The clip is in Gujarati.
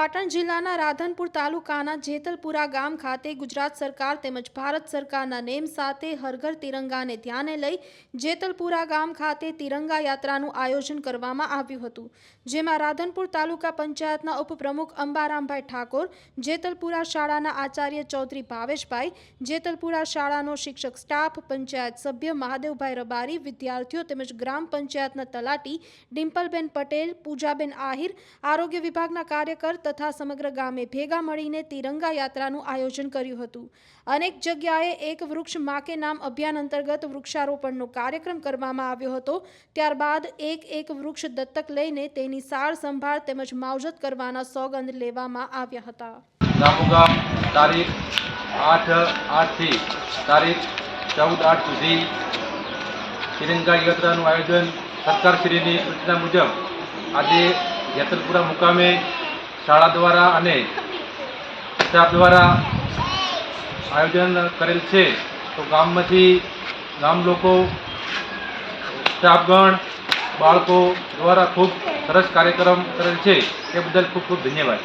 પાટણ જિલ્લાના રાધનપુર તાલુકાના જેતલપુરા ગામ ખાતે ગુજરાત સરકાર તેમજ ભારત સરકારના નેમ સાથે હરઘર તિરંગાને ધ્યાને લઈ જેતલપુરા ગામ ખાતે તિરંગા યાત્રાનું આયોજન કરવામાં આવ્યું હતું, જેમાં રાધનપુર તાલુકા પંચાયતના ઉપપ્રમુખ અંબારામભાઈ ઠાકોર, જેતલપુરા શાળાના આચાર્ય ચૌધરી ભાવેશભાઈ, જેતલપુરા શાળાનો શિક્ષક સ્ટાફ, પંચાયત સભ્ય મહાદેવભાઈ રબારી, વિદ્યાર્થીઓ તેમજ ગ્રામ પંચાયતના તલાટી ડિમ્પલબેન પટેલ, પૂજાબેન આહિર, આરોગ્ય વિભાગના કાર્યકર તથા સમગ્ર ગામે ભેગા મળીને તિરંગા યાત્રાનું આયોજન કર્યું હતું. અનેક જગ્યાએ એક વૃક્ષ માકે નામ અભિયાન અંતર્ગત વૃક્ષારોપણનો કાર્યક્રમ કરવામાં આવ્યો હતો. ત્યારબાદ એક એક વૃક્ષ દત્તક લઈને તેની સાર સંભાળ તેમજ માવજત કરવાના સોગંદ લેવામાં આવ્યા હતા. તારીખ આઠ આઠથી તારીખ ચૌદ આઠ સુધી તિરંગા યાત્રાનું આયોજન સરકારશ્રીની સૂચના મુજબ આજે જેતલપુરા મુકામે શાળા દ્વારા અને સ્ટાફ દ્વારા આયોજન કરેલ છે. તો ગામમાંથી ગામ લોકો, સ્ટાફગણ, બાળકો દ્વારા ખૂબ સરસ કાર્યક્રમ કરેલ છે. તે બદલ ખૂબ ખૂબ ધન્યવાદ.